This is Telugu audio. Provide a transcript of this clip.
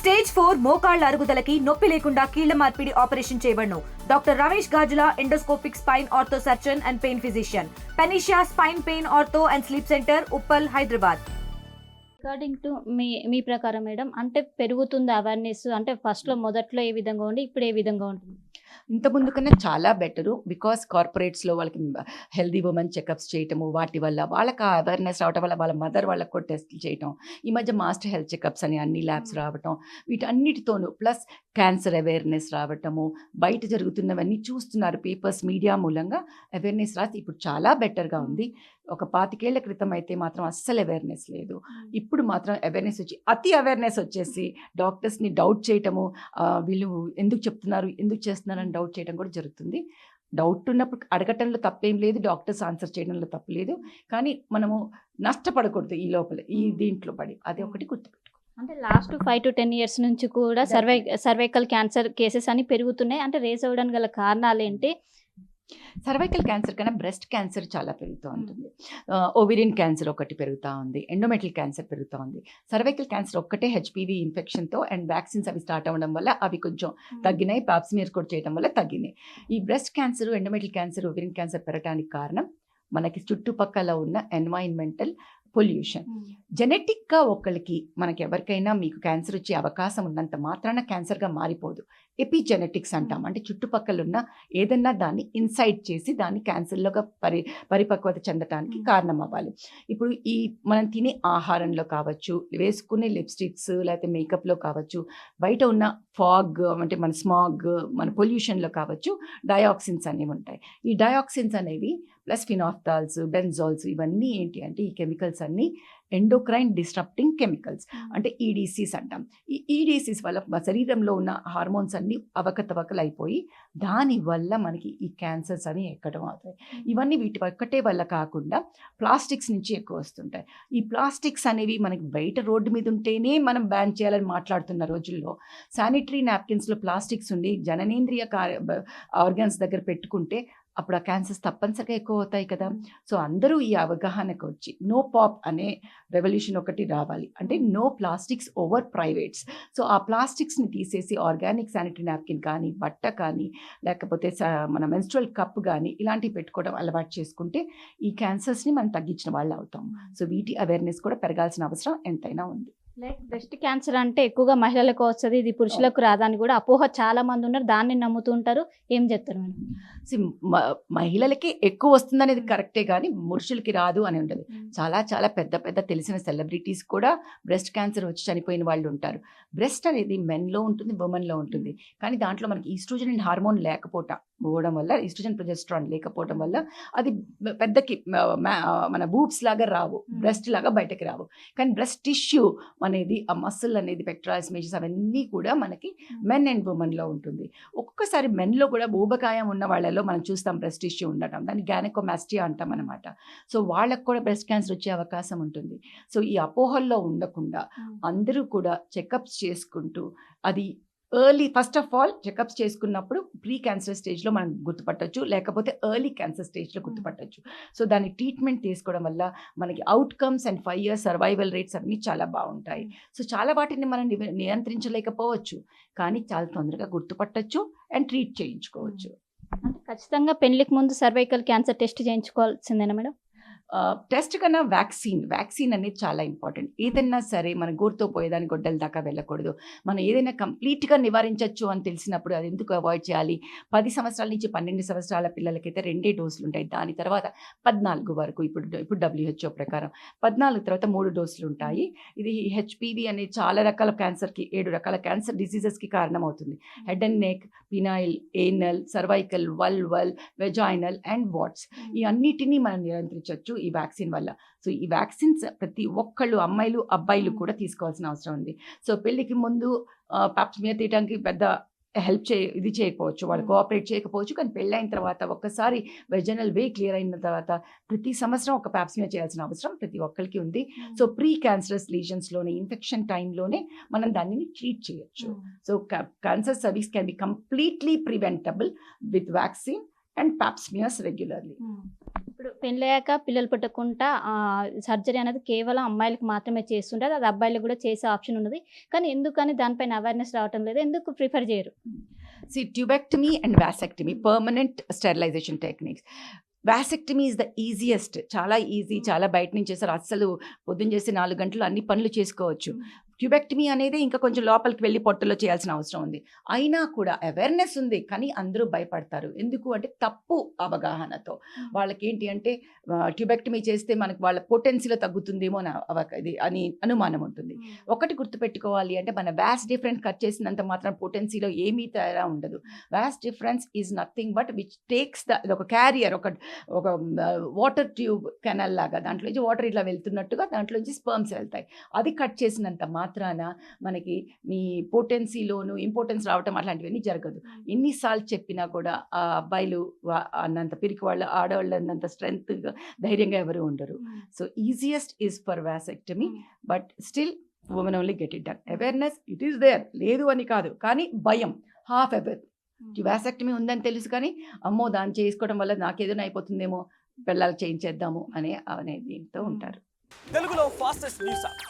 స్టేజ్ ఫోర్ మోకాళ్ళ అరుగుదలకి నొప్పి లేకుండా కీళ్ళ మార్పిడి operation చేయబడను. Doctor Ramesh Gajula endoscopic spine ortho surgeon and pain physician. పెనిషియా spine pain ortho and sleep center Uppal Hyderabad. According to me మీ ప్రకారం మేడం అంటే పెరుగుతుంది అవేర్నెస్ అంటే ఫస్ట్లో మొదట్లో ఏ విధంగా ఉండి ఇప్పుడు ఏ విధంగా ఉంటుంది? ఇంత ముందు కన్నా చాలా బెటరు బికాస్ కార్పొరేట్స్లో వాళ్ళకి హెల్దీ ఉమెన్ చెకప్స్ చేయటము వాటి వల్ల వాళ్ళకి ఆ అవేర్నెస్ రావటం వల్ల వాళ్ళ మదర్ వాళ్ళకి కూడా టెస్ట్లు చేయటం ఈ మధ్య మాస్టర్ హెల్త్ చెకప్స్ అని అన్ని ల్యాబ్స్ రావటం వీటన్నిటితోనూ ప్లస్ క్యాన్సర్ అవేర్నెస్ రావటము బయట జరుగుతున్నవన్నీ చూస్తున్నారు పేపర్స్ మీడియా మూలంగా అవేర్నెస్ రాసి ఇప్పుడు చాలా బెటర్గా ఉంది. ఒక పాతికేళ్ళ క్రితం అయితే మాత్రం అస్సలు అవేర్నెస్ లేదు. ఇప్పుడు మాత్రం అవేర్నెస్ వచ్చి అతి అవేర్నెస్ వచ్చేసి డాక్టర్స్ని డౌట్ చేయటము వీళ్ళు ఎందుకు చెప్తున్నారు ఎందుకు చేస్తున్నారని డౌట్ చేయడం కూడా జరుగుతుంది. డౌట్ ఉన్నప్పుడు అడగటంలో తప్పేం లేదు డాక్టర్స్ ఆన్సర్ చేయడంలో తప్పు లేదు. కానీ మనము నష్టపడకూడదు ఈ లోపల ఈ దీంట్లో పడి అది ఒకటి గుర్తుపెట్టుకో. అంటే last five to ten years నుంచి కూడా సర్వై సర్వైకల్ క్యాన్సర్ కేసెస్ అని పెరుగుతున్నాయి. అంటే రేస్ అవ్వడానికి గల కారణాలు ఏంటి సర్వైకల్ క్యాన్సర్ కన్నా బ్రెస్ట్ క్యాన్సర్ చాలా పెరుగుతూ ఉంటుంది. ఓవిరియన్ క్యాన్సర్ ఒకటి పెరుగుతూ ఉంది. ఎండోమెటల్ క్యాన్సర్ పెరుగుతూ ఉంది. సర్వైకల్ క్యాన్సర్ ఒక్కటే హెచ్పివి ఇన్ఫెక్షన్తో అండ్ వ్యాక్సిన్స్ అవి స్టార్ట్ అవ్వడం వల్ల అవి కొంచెం తగ్గినాయి. పాప్స్మియర్ కూడా చేయడం వల్ల తగ్గినాయి. ఈ breast cancer endometrial cancer ovarian cancer పెరగడానికి కారణం మనకి చుట్టుపక్కల ఉన్న ఎన్వైరన్మెంటల్ పొల్యూషన్. జెనెటిక్గా ఒకళ్ళకి మనకి ఎవరికైనా మీకు క్యాన్సర్ వచ్చే అవకాశం ఉన్నంత మాత్రాన క్యాన్సర్గా మారిపోదు. ఎపిజెనెటిక్స్ అంటాం. అంటే చుట్టుపక్కల ఉన్న ఏదన్నా దాన్ని ఇన్సైట్ చేసి దాన్ని క్యాన్సర్లోగా పరి పరిపక్వత చెందటానికి Mm. కారణం అవ్వాలి ఇప్పుడు ఈ మనం తినే ఆహారంలో కావచ్చు వేసుకునే లిప్స్టిక్స్ లేకపోతే మేకప్లో కావచ్చు బయట ఉన్న ఫాగ్ అంటే మన స్మాగ్ మన పొల్యూషన్లో కావచ్చు డయాక్సిన్స్ అనేవి ఉంటాయి. ఈ డయాక్సిన్స్ అనేవి ప్లస్ ఫినాఫ్తాల్స్ బెన్జాల్స్ ఇవన్నీ ఏంటి అంటే ఈ కెమికల్స్ అన్నీ ఎండోక్రైన్ డిస్టర్ప్టింగ్ కెమికల్స్. అంటే ఈడీసీస్ అంటాం. ఈ ఈడీసీస్ వల్ల మన శరీరంలో ఉన్న హార్మోన్స్ అన్నీ అవకతవకలు అయిపోయి దానివల్ల మనకి ఈ క్యాన్సర్స్ అవి ఎక్కడం అవుతాయి. ఇవన్నీ వీటి ఒక్కటే వల్ల కాకుండా ప్లాస్టిక్స్ నుంచి ఎక్కువ వస్తుంటాయి. ఈ ప్లాస్టిక్స్ అనేవి మనకి బయట రోడ్డు మీద ఉంటేనే మనం బ్యాన్ చేయాలని మాట్లాడుతున్న రోజుల్లో శానిటరీ నాప్కిన్స్లో ప్లాస్టిక్స్ ఉండి జననేంద్రియ ఆర్గాన్స్ దగ్గర పెట్టుకుంటే అప్పుడు ఆ క్యాన్సర్స్ తప్పనిసరిగా ఎక్కువ అవుతాయి కదా. సో అందరూ ఈ అవగాహనకు వచ్చి నో పాప్ అనే రెవల్యూషన్ ఒకటి రావాలి. అంటే no plastics over privates. So ఆ ప్లాస్టిక్స్ని తీసేసి ఆర్గానిక్ శానిటరీ నాప్కిన్ కానీ బట్ట కానీ లేకపోతే మన మెన్స్ట్రల్ కప్ కానీ ఇలాంటివి పెట్టుకోవడం అలవాటు చేసుకుంటే ఈ క్యాన్సర్స్ని మనం తగ్గించిన వాళ్ళు అవుతాం సో వీటి అవేర్నెస్ కూడా పెరగాల్సిన అవసరం ఎంతైనా ఉంది. లైక్ బ్రెస్ట్ క్యాన్సర్ అంటే ఎక్కువగా మహిళలకు వస్తుంది ఇది పురుషులకు రాదని కూడా అపోహ చాలా మంది ఉన్నారు. దాన్ని నమ్ముతుంటారు ఏం చెప్తారు మేడం? మహిళలకి ఎక్కువ వస్తుందనేది కరెక్టే కానీ పురుషులకి రాదు అని ఉండదు చాలా చాలా పెద్ద పెద్ద తెలిసిన సెలబ్రిటీస్ కూడా బ్రెస్ట్ క్యాన్సర్ వచ్చి చనిపోయిన వాళ్ళు ఉంటారు. బ్రెస్ట్ అనేది మెన్లో ఉంటుంది ఉమెన్లో ఉంటుంది. కానీ దాంట్లో మనకి ఈస్ట్రోజన్ అండ్ హార్మోన్ లేకపోవటం పోవడం వల్ల ఈస్ట్రోజన్ ప్రొజెస్ట్రాన్ లేకపోవడం వల్ల అది పెద్దకి మన బూబ్స్ లాగా రావు బ్రెస్ట్ లాగా బయటకి రావు. కానీ బ్రెస్ట్ టిష్యూ అనేది ఆ మసిల్ అనేది పెక్ట్రాల్స్ మేజెస్ అవన్నీ కూడా మనకి మెన్ అండ్ ఉమెన్లో ఉంటుంది. ఒక్కొక్కసారి మెన్లో కూడా ఊబకాయం ఉన్న వాళ్ళలో మనం చూస్తాం బ్రెస్ట్ ఇష్యూ ఉండటం. దాన్ని గ్యానకోమాస్టియా అంటాం అనమాట సో వాళ్ళకు కూడా బ్రెస్ట్ క్యాన్సర్ వచ్చే అవకాశం ఉంటుంది. సో ఈ అపోహల్లో ఉండకుండా అందరూ కూడా చెకప్స్ చేసుకుంటూ అది early first of all checkups చేసుకున్నప్పుడు ప్రీ క్యాన్సర్ స్టేజ్లో మనం గుర్తుపట్టొచ్చు లేకపోతే ఎర్లీ క్యాన్సర్ స్టేజ్లో గుర్తుపట్టొచ్చు. సో దాని ట్రీట్మెంట్ తీసుకోవడం వల్ల మనకి outcomes and five years survival rates అన్నీ చాలా బాగుంటాయి. సో చాలా వాటిని మనం నియంత్రించలేకపోవచ్చు. కానీ చాలా తొందరగా గుర్తుపట్టొచ్చు అండ్ ట్రీట్ చేయించుకోవచ్చు. అంటే ఖచ్చితంగా పెళ్ళికి ముందు సర్వైకల్ క్యాన్సర్ టెస్ట్ చేయించుకోవాల్సిందేనా మేడం? టెస్ట్ కన్నా వ్యాక్సిన్ వ్యాక్సిన్ అనేది చాలా ఇంపార్టెంట్. ఏదైనా సరే మన గోరుతో పోయేదాని గొడ్డల దాకా వెళ్ళకూడదు. మనం ఏదైనా కంప్లీట్గా నివారించవచ్చు అని తెలిసినప్పుడు అది ఎందుకు అవాయిడ్ చేయాలి? పది సంవత్సరాల నుంచి పన్నెండు సంవత్సరాల పిల్లలకైతే రెండే డోసులు ఉంటాయి. దాని తర్వాత పద్నాలుగు వరకు ఇప్పుడు ఇప్పుడు డబ్ల్యూహెచ్ఓ ప్రకారం పద్నాలుగు తర్వాత మూడు డోసులు ఉంటాయి. ఇది హెచ్పివి అనేది చాలా రకాల క్యాన్సర్కి ఏడు రకాల క్యాన్సర్ డిసీజెస్కి కారణమవుతుంది. Head and neck penile anal cervical వల్ వల్ వెజాయినల్ అండ్ వాట్స్. ఈ అన్నిటినీ మనం నియంత్రించవచ్చు ఈ వ్యాక్సిన్ వల్ల. సో ఈ వ్యాక్సిన్స్ ప్రతి ఒక్కళ్ళు అమ్మాయిలు అబ్బాయిలు కూడా తీసుకోవాల్సిన అవసరం ఉంది. సో పెళ్ళికి ముందు పాప్స్మియర్ తీయడానికి పెద్ద హెల్ప్ చే ఇది చేయకపోవచ్చు. వాళ్ళు. కోఆపరేట్ చేయకపోవచ్చు. కానీ పెళ్ళైన తర్వాత ఒక్కసారి వెజనల్ వే క్లియర్ అయిన తర్వాత ప్రతి సంవత్సరం ఒక పాప్స్మియర్ చేయాల్సిన అవసరం ప్రతి ఒక్కరికి ఉంది. సో ప్రీ క్యాన్సరస్ లీజన్స్లోనే ఇన్ఫెక్షన్ టైంలోనే మనం దానిని ట్రీట్ చేయొచ్చు. So cancer cervix can be completely preventable with vaccine and pap smears regularly. పెళ్ళయ్యాక పిల్లలు పుట్టకుండా సర్జరీ అనేది కేవలం అమ్మాయిలకు మాత్రమే చేస్తుంటారు. అది అబ్బాయిలకు కూడా చేసే ఆప్షన్ ఉన్నది. కానీ ఎందుకని దానిపైన అవేర్నెస్ రావటం లేదు. ఎందుకు ప్రిఫర్ చేయరు? See tubectomy and vasectomy permanent sterilization techniques vasectomy is the easiest చాలా ఈజీ చాలా బయట నుంచి చేస్తారు అస్సలు పొద్దున్న చేసి నాలుగు గంటలు అన్ని పనులు చేసుకోవచ్చు. ట్యూబెక్టమీ అనేది ఇంకా కొంచెం లోపలికి వెళ్ళి పొట్టలో చేయాల్సిన అవసరం ఉంది. అయినా కూడా అవేర్నెస్ ఉంది కానీ అందరూ భయపడతారు. ఎందుకు అంటే తప్పు అవగాహనతో. వాళ్ళకి ఏంటి అంటే ట్యూబెక్టమీ చేస్తే మనకి వాళ్ళ పొటెన్సీలో తగ్గుతుందేమో ఇది అని అనుమానం ఉంటుంది. ఒకటి గుర్తుపెట్టుకోవాలి అంటే మన వ్యాస్ డిఫరెన్స్ కట్ చేసినంత మాత్రం పొటెన్సీలో ఏమీ తేడా ఉండదు. Vas deferens is nothing but which takes the ఒక క్యారియర్ ఒక ఒక వాటర్ ట్యూబ్ కెనల్ లాగా దాంట్లోంచి వాటర్ ఇట్లా వెళ్తున్నట్టుగా దాంట్లోంచి స్పర్మ్స్ వెళ్తాయి. అది కట్ చేసినంత మాత్రాన మనకి మీ పొటెన్సీలోను ఇంపార్టెన్స్ రావటం అట్లాంటివన్నీ జరగదు. ఎన్నిసార్లు చెప్పినా కూడా ఆ అబ్బాయిలు వా- అన్నంత పిరికి వాళ్ళు ఆడవాళ్ళు అన్నంత స్ట్రెంగ్త్ ధైర్యంగా ఎవరు ఉండరు. So easiest is for vasectomy but still women only get it done awareness it is there లేదు అని కాదు. కానీ భయం. హాఫ్ అవర్ వ్యాసెక్టమీ ఉందని తెలుసు కానీ అమ్మో దాన్ని చేసుకోవడం వల్ల నాకేదైనా అయిపోతుందేమో పిల్లలు చేయించేద్దాము అనే అనే దీంతో ఉంటారు. తెలుగులో ఫాస్టెస్ట్ న్యూస్ యాప్